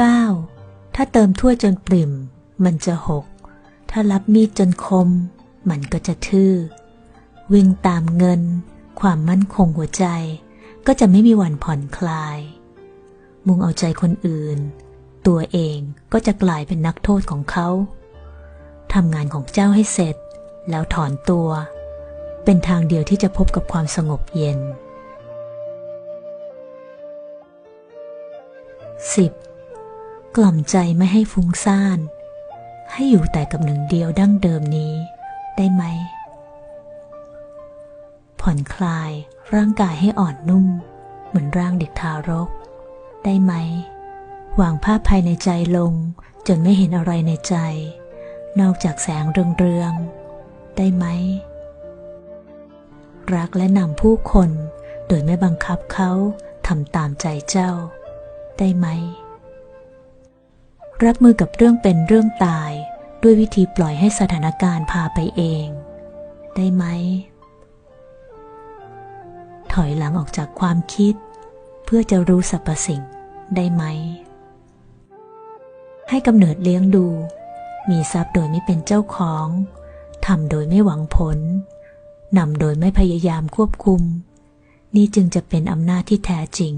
9. ถ้าเติมถ้วยจนปริ่ม มันจะหก ถ้ารับมีดจนคม มันก็จะทื่อ วิ่งตามเงิน ความมั่นคงหัวใจ ก็จะไม่มีวันผ่อนคลาย มุ่งเอาใจคนอื่น ตัวเองก็จะกลายเป็นนักโทษของเขาทำงานของเจ้าให้เสร็จ แล้วถอนตัว เป็นทางเดียวที่จะพบกับความสงบเย็น 10. กล่อมใจไม่ให้ฟุ้งซ่าน ให้อยู่แต่กับหนึ่งเดียวดั้งเดิมนี้ ได้ไหม ผ่อนคลายร่างกายให้อ่อนนุ่ม เหมือนร่างเด็กทารก ได้ไหม วางภาพภายในใจลง จนไม่เห็นอะไรในใจ นอกจากแสงเรืองๆ ได้ไหม รักและนำผู้คน โดยไม่บังคับเขาทำตามใจเจ้า ได้ไหม รับมือกับเรื่องเป็นเรื่องตาย ด้วยวิธีปล่อยให้สถานการณ์พาไปเอง ได้ไหม ถอยหลังออกจากความคิด เพื่อจะรู้สรรพสิ่งได้ไหม ให้กำเนิดเลี้ยงดู มีทรัพย์โดยไม่เป็นเจ้าของทำโดยไม่หวังผลนำโดยไม่พยายามควบคุม นี่จึงจะเป็นอำนาจที่แท้จริง